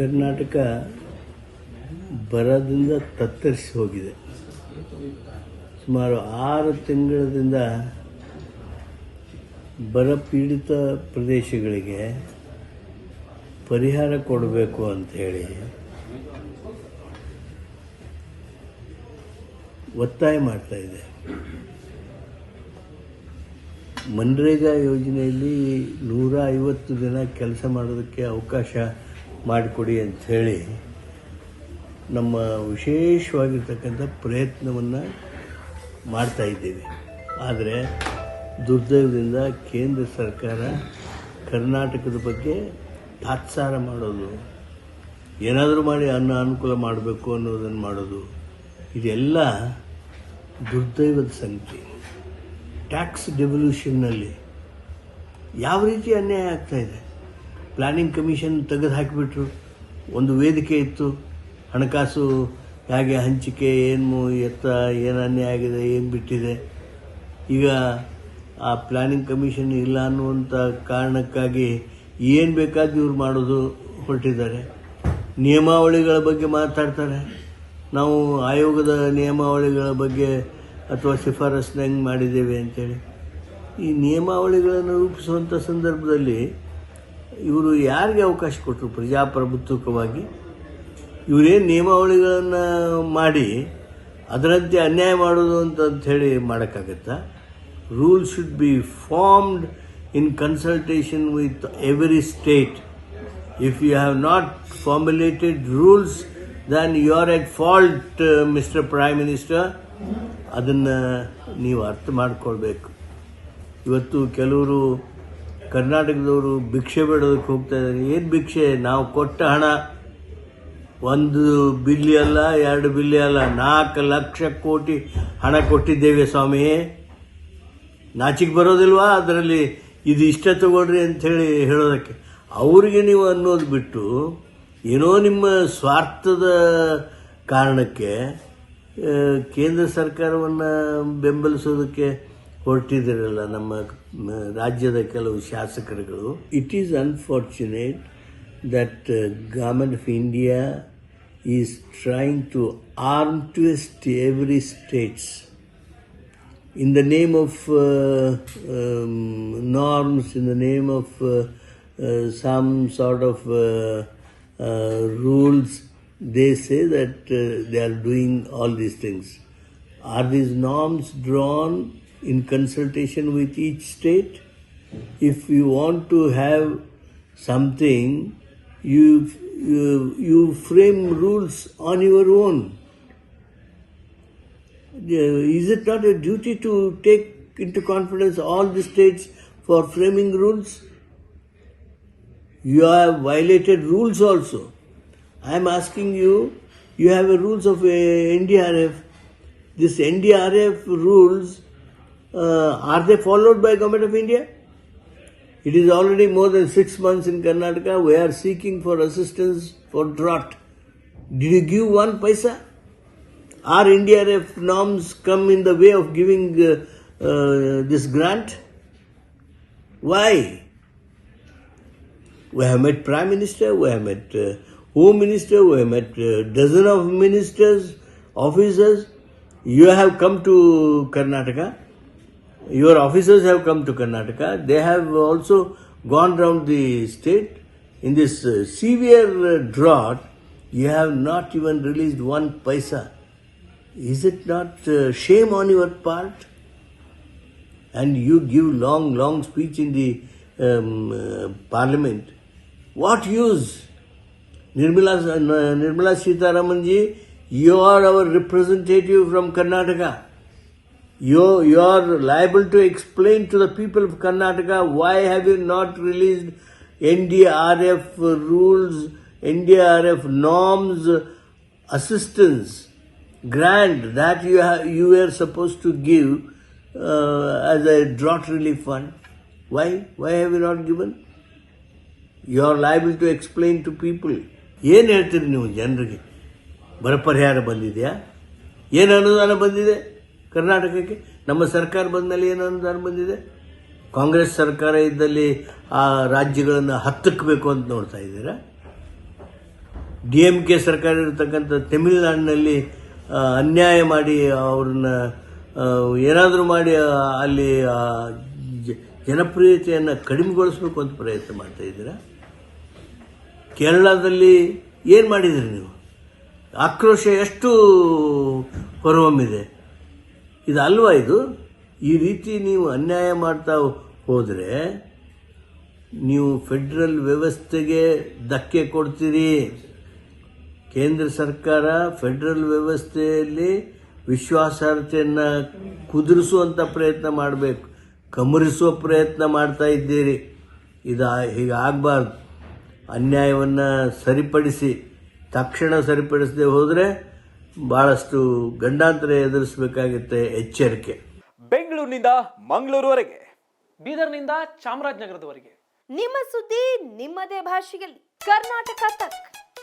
ಕರ್ನಾಟಕ ಬರದಿಂದ ತತ್ತರಿಸಿ ಹೋಗಿದೆ. ಸುಮಾರು ಆರು ತಿಂಗಳಿಂದ ಬರ ಪೀಡಿತ ಪ್ರದೇಶಗಳಿಗೆ ಪರಿಹಾರ ಕೊಡಬೇಕು ಅಂತ ಹೇಳಿ ಒತ್ತಾಯ ಮಾಡ್ತಾ ಇದೆ. ಮನ್ರೇಗಾ ಯೋಜನೆಯಲ್ಲಿ ನೂರ ಐವತ್ತು ದಿನ ಕೆಲಸ ಮಾಡೋದಕ್ಕೆ ಅವಕಾಶ ಮಾಡಿಕೊಡಿ ಅಂಥೇಳಿ ನಮ್ಮ ವಿಶೇಷವಾಗಿರ್ತಕ್ಕಂಥ ಪ್ರಯತ್ನವನ್ನು ಮಾಡ್ತಾಯಿದ್ದೀವಿ ಆದರೆ ದುರ್ದೈವದಿಂದ ಕೇಂದ್ರ ಸರ್ಕಾರ ಕರ್ನಾಟಕದ ಬಗ್ಗೆ ತಾತ್ಸಾರ ಮಾಡೋದು, ಏನಾದರೂ ಮಾಡಿ ಅನ್ನ ಅನುಕೂಲ ಮಾಡಬೇಕು ಅನ್ನೋದನ್ನು ಮಾಡೋದು, ಇದೆಲ್ಲ ದುರ್ದೈವದ ಸಂಗತಿ. ಟ್ಯಾಕ್ಸ್ ಡೆವಲ್ಯೂಷನ್ನಲ್ಲಿ ಯಾವ ರೀತಿ ಅನ್ಯಾಯ ಆಗ್ತಾ ಪ್ಲಾನಿಂಗ್ ಕಮಿಷನ್ ತೆಗೆದು ಹಾಕಿಬಿಟ್ರು. ಒಂದು ವೇದಿಕೆ ಇತ್ತು. ಹಣಕಾಸು ಹೇಗೆ ಹಂಚಿಕೆ, ಏನು ಎತ್ತ, ಏನು ಆಗಿದೆ, ಏನು ಬಿಟ್ಟಿದೆ. ಈಗ ಆ ಪ್ಲಾನಿಂಗ್ ಕಮಿಷನ್ ಇಲ್ಲ ಅನ್ನುವಂಥ ಕಾರಣಕ್ಕಾಗಿ ಏನು ಬೇಕಾದ ಇವ್ರು ಮಾಡೋದು ಹೊರಟಿದ್ದಾರೆ. ನಿಯಮಾವಳಿಗಳ ಬಗ್ಗೆ ಮಾತಾಡ್ತಾರೆ. ನಾವು ಆಯೋಗದ ನಿಯಮಾವಳಿಗಳ ಬಗ್ಗೆ ಅಥವಾ ಶಿಫಾರಸ್ನ ಹೆಂಗೆ ಮಾಡಿದ್ದೇವೆ ಅಂತೇಳಿ. ಈ ನಿಯಮಾವಳಿಗಳನ್ನು ರೂಪಿಸುವಂಥ ಸಂದರ್ಭದಲ್ಲಿ ಇವರು ಯಾರಿಗೆ ಅವಕಾಶ ಕೊಟ್ಟರು ಪ್ರಜಾಪ್ರಭುತ್ವಕವಾಗಿ ಇವರೇನು ನಿಯಮಾವಳಿಗಳನ್ನು ಮಾಡಿ ಅದರಂತೆ ಅನ್ಯಾಯ ಮಾಡೋದು ಅಂತ ಹೇಳಿ ಮಾಡೋಕ್ಕಾಗತ್ತಾ? Rule should be formed in consultation with every state if you have not formulated rules then you are at fault mister prime minister ಅದನ್ನು ನೀವು ಅರ್ಥ ಮಾಡಿಕೊಳ್ಬೇಕು. ಇವತ್ತು ಕೆಲವರು ಕರ್ನಾಟಕದವರು ಭಿಕ್ಷೆ ಬೇಡೋದಕ್ಕೆ ಹೋಗ್ತಾ ಇದ್ದಾರೆ. ಏನು ಭಿಕ್ಷೆ? ನಾವು ಕೊಟ್ಟ ಹಣ ಒಂದು ಬಿಲ್ಲಿ ಅಲ್ಲ, ಎರಡು ಬಿಲ್ಲಿ ಅಲ್ಲ, ನಾಲ್ಕು ಲಕ್ಷ ಕೋಟಿ ಹಣ ಕೊಟ್ಟಿದ್ದೇವೆ ಸ್ವಾಮಿ. ನಾಚಿಗೆ ಬರೋದಿಲ್ವಾ ಅದರಲ್ಲಿ? ಇದು ಇಷ್ಟ ತಗೊಳ್ರಿ ಅಂಥೇಳಿ ಹೇಳೋದಕ್ಕೆ. ಅವರಿಗೆ ನೀವು ಅನ್ನೋದು ಬಿಟ್ಟು, ಏನೋ ನಿಮ್ಮ ಸ್ವಾರ್ಥದ ಕಾರಣಕ್ಕೆ ಕೇಂದ್ರ ಸರ್ಕಾರವನ್ನು ಬೆಂಬಲಿಸೋದಕ್ಕೆ ಹೊರಟಿದ್ದೀರಲ್ಲ ನಮ್ಮ ಮ, ರಾಜ್ಯದ ಕೆಲವು ಶಾಸಕರುಗಳು it is unfortunate that government of India is trying to arm twist every states in the name of uh, um, norms, in the name of uh, uh, some sort of uh, uh, rules, they say that uh, they are doing all these things. Are these norms drawn In consultation with each state? If you want to have something, you, you, you frame rules on your own. Is it not a duty to take into confidence all the states for framing rules? You have violated rules also. I am asking you, you have a rules of uh, NDRF. This NDRF rules, uh, are they followed by Government of India? It is already more than six months in Karnataka. We are seeking for assistance for drought. Did you give one paisa? Are NDRF norms come in the way of giving uh, uh, this grant? Why? We have met Prime Minister, we have met uh, Home Minister, we have met uh, dozen of ministers, officers. You have come to Karnataka. Your officers have come to Karnataka. They have also gone round the state. In this uh, severe uh, drought, you have not even released one paisa. Is it not uh, shame on your part? And you give long, long speech in the um, uh, parliament. What use? Nirmala, uh, Nirmala you are our representative from Karnataka. You, you are liable to explain to the people of Karnataka why have you not released NDRF rules, NDRF norms, assistance, grant that you, have, you were supposed to give uh, as a drought relief fund. Why? Why have you not given? You are liable to explain to people. ಏನು ಹೇಳ್ತೀರಿ ನೀವು ಜನರಿಗೆ ಬರ ಪರಿಹಾರ ಬಂದಿದೆಯಾ ಏನು ಅನುದಾನ ಬಂದಿದೆ ಕರ್ನಾಟಕಕ್ಕೆ. ನಮ್ಮ ಸರ್ಕಾರ ಬಂದಮೇಲೆ ಏನು ಅನುದಾನ ಬಂದಿದೆ. ಕಾಂಗ್ರೆಸ್ ಸರ್ಕಾರ ಇದ್ದಲ್ಲಿ ಆ ರಾಜ್ಯಗಳನ್ನು ಹತ್ತಕ್ಕಬೇಕು ಅಂತ ನೋಡ್ತಾ ಇದ್ದೀರಾ? ಡಿ ಎಂ ಕೆ ಸರ್ಕಾರ ಇರತಕ್ಕಂಥ ತಮಿಳುನಾಡಿನಲ್ಲಿ ಅನ್ಯಾಯ ಮಾಡಿ ಅವ್ರನ್ನ ಏನಾದರೂ ಮಾಡಿ ಅಲ್ಲಿ ಜನಪ್ರಿಯತೆಯನ್ನು ಕಡಿಮೆಗೊಳಿಸ್ಬೇಕು ಅಂತ ಪ್ರಯತ್ನ ಮಾಡ್ತಾ ಇದ್ದೀರಾ? ಕೇರಳದಲ್ಲಿ ಏನು ಮಾಡಿದ್ರಿ ನೀವು? ಆಕ್ರೋಶ ಎಷ್ಟು ಹೊರಹೊಮ್ಮಿದೆ. ಇದು ಅಲ್ವಾ ಇದು? ಈ ರೀತಿ ನೀವು ಅನ್ಯಾಯ ಮಾಡ್ತಾ ಹೋದರೆ ನೀವು ಫೆಡ್ರಲ್ ವ್ಯವಸ್ಥೆಗೆ ಧಕ್ಕೆ ಕೊಡ್ತೀರಿ. ಕೇಂದ್ರ ಸರ್ಕಾರ ಫೆಡ್ರಲ್ ವ್ಯವಸ್ಥೆಯಲ್ಲಿ ವಿಶ್ವಾಸಾರ್ಹತೆಯನ್ನು ಕುದುರಿಸುವಂಥ ಪ್ರಯತ್ನ ಮಾಡಬೇಕು. ಕಮರಿಸುವ ಪ್ರಯತ್ನ ಮಾಡ್ತಾ ಇದ್ದೀರಿ. ಇದು ಹೀಗೆ ಆಗಬಾರ್ದು. ಅನ್ಯಾಯವನ್ನು ಸರಿಪಡಿಸಿ, ತಕ್ಷಣ ಸರಿಪಡಿಸದೆ ಹೋದರೆ ಭಾಳಷ್ಟು ಗಂಡಾಂತರ ಎದುರಿಸಬೇಕಾಗುತ್ತೆ ಎಚ್ಚರಿಕೆ. ಬೆಂಗಳೂರಿನಿಂದ ಮಂಗಳೂರುವರೆಗೆ. ಬೀದರ್ನಿಂದ ಚಾಮರಾಜನಗರದವರೆಗೆ. ನಿಮ್ಮ ಸುದ್ದಿ ನಿಮ್ಮದೇ ಭಾಷೆಯಲ್ಲಿ. ಕರ್ನಾಟಕ ತಕ್.